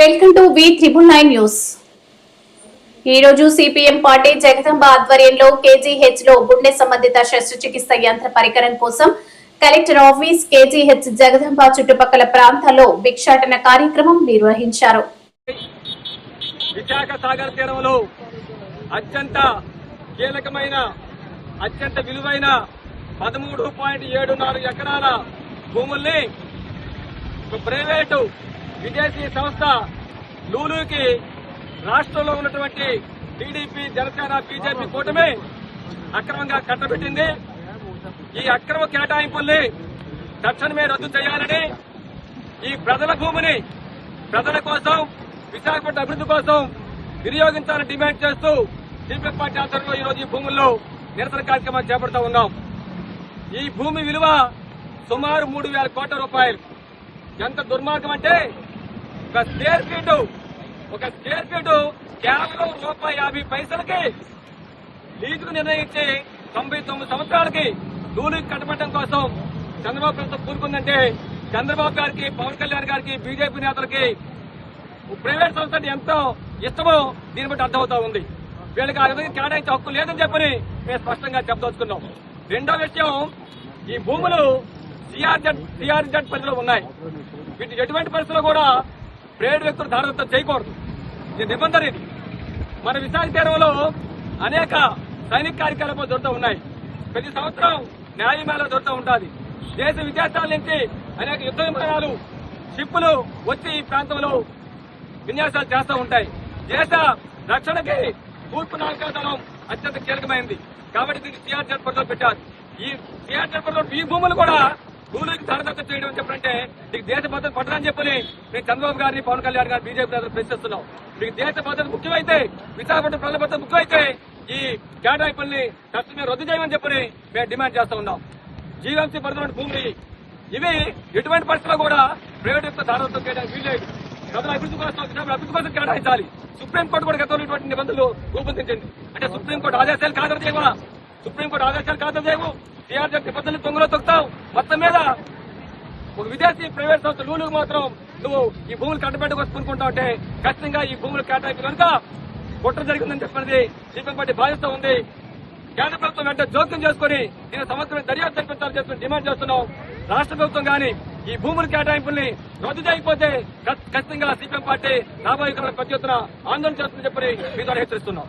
Welcome to V triple nine news. ఈ రోజు CPM party Jagadamba ఆధ్వర్యంలో కేజీహెచ్లో గుండె సంబంధిత శస్త్రచికిత్స యంత్ర పరికరం కోసం కలెక్టర్ ఆఫీస్ కేజీహెచ్ జగదంబ చుట్టుపక్కల ప్రాంతాల్లో భిక్షాటన కార్యక్రమం నిర్వహించారు. విశాఖ సాగర్ తీరంలో అత్యంత కీలకమైన అత్యంత విలువైన పదమూడు పాయింట్ ఏడు నాలుగు ఎకరాల భూముల్ని ప్రైవేటు విదేశీ సంస్థ లూలుకి రాష్ట్రంలో ఉన్నటువంటి టీడీపీ జనసేన బీజేపీ కూటమి అక్రమంగా కట్టబెట్టింది. ఈ అక్రమ కేటాయింపుల్ని తక్షణమే రద్దు చేయాలని ఈ ప్రజల భూమిని ప్రజల కోసం విశాఖపట్నం అభివృద్ధి కోసం వినియోగించాలని డిమాండ్ చేస్తూ సిపిఎం పార్టీ ఆధ్వర్యంలో ఈ రోజు ఈ భూముల్లో నిరసన కార్యక్రమాలు చేపడుతూ ఉన్నాం. ఈ భూమి విలువ సుమారు మూడు వేల కోట్ల రూపాయలు. ఎంత దుర్మార్గం అంటే ఒక స్క్వేర్ ఫీట్ ఒక స్క్వేర్ ఫీట్ కేవలం రూపాయి యాభై పైసలకి. లీజుకు నిర్ణయించి తొంభై తొమ్మిది సంవత్సరాలకి రూలింగ్ కట్టబెట్టడం కోసం చంద్రబాబు ప్రభుత్వం కూరుకుందంటే చంద్రబాబు గారికి పవన్ కళ్యాణ్ గారికి బీజేపీ నేతలకి ప్రైవేట్ సంస్థ ఎంతో ఇష్టమో దీన్ని బట్టి అర్థమవుతా ఉంది. వీళ్ళకి ఆ విధంగా కేటాయించే హక్కు లేదని చెప్పని మేము స్పష్టంగా చెప్పదలుచుకున్నాం. రెండో విషయం ఈ భూములు సిఆర్జెడ్ సిఆర్జెడ్ పరిధిలో ఉన్నాయి. వీటి ఎటువంటి పరిస్థితుల్లో కూడా ప్రైవేట్ వ్యక్తులు దాడదత్తం చేయకూడదు. ఇది నిబంధన ఇది. మన విశాఖ తీరంలో అనేక సైనిక కార్యకలాపాలు దొరుకుతూ ఉన్నాయి. ప్రతి సంవత్సరం న్యాయమేళ దొరుకుతూ ఉంటుంది దేశ విదేశాల నుంచి అనేక యుద్ధ విమానాలు షిప్పులు వచ్చి ఈ ప్రాంతంలో విన్యాసాలు చేస్తూ ఉంటాయి. దేశ రక్షణకి తూర్పు నాయకత్వం అత్యంత కీలకమైంది. కాబట్టి దీన్ని సిఆర్జెడ్ పరిధిలో పెట్టారు. ఈ సిఆర్జెడ్ పరిధిలో ఈ భూములు కూడా భూములకి ధరదత్తం చేయడం చెప్పంటే మీకు దేశ భద్రత పట్టదని చెప్పని మీకు చంద్రబాబు గారిని పవన్ కళ్యాణ్ గారిని బీజేపీ నేతలు ప్రశ్నిస్తున్నాం. మీకు దేశ భద్రత ముఖ్యమైతే విశాఖపట్నం ప్రజల భద్రత ముఖ్యమైతే ఈ కేటాయింపుల్ని తక్షణమే రద్దు చేయమని చెప్పని మేము డిమాండ్ చేస్తా ఉన్నాం. జీవీఎంసీ పరిధిలోని భూమి ఇవి ఎటువంటి పరిస్థితుల్లో కూడా ప్రైవేట్ యొక్క ధారణతో చేయడానికి వీల్లేదు ప్రజల అభివృద్ధి కోసం అభివృద్ధి కోసం కేటాయించాలి. సుప్రీంకోర్టు కూడా గతంలో ఇటువంటి నిబంధనలు రూపొందించింది. అంటే సుప్రీంకోర్టు ఆదేశాలు కాదని చేయవా? సుప్రీంకోర్టు ఆదేశాలు కాదని చేయవు. టీఆర్జీ నిబంధనలు తొంగలో తొక్కుతావు. మొత్తం మీద ఒక విదేశీ ప్రైవేట్ సంస్థ లూలుకు మాత్రం నువ్వు ఈ భూములు కట్టబెట్టుకు వస్తుకుంటా ఉంటే ఖచ్చితంగా ఈ భూములు కేటాయింపు కనుక కుట్ర జరిగిందని చెప్పినది సిపిఎం పార్టీ బాధ్యత ఉంది. కేంద్ర ప్రభుత్వం వెంటనే జోక్యం చేసుకుని దీని సమగ్రమైన దర్యాప్తు జరిపించాలని చెప్పి డిమాండ్ చేస్తున్నాం. రాష్ట్ర ప్రభుత్వం గాని ఈ భూముల కేటాయింపుల్ని రద్దు చేయకపోతే ఖచ్చితంగా సిపిఎం పార్టీ రాబోయే ప్రతి ఎత్తున ఆందోళన చేస్తుందని చెప్పి మీ ద్వారా హెచ్చరిస్తున్నాం.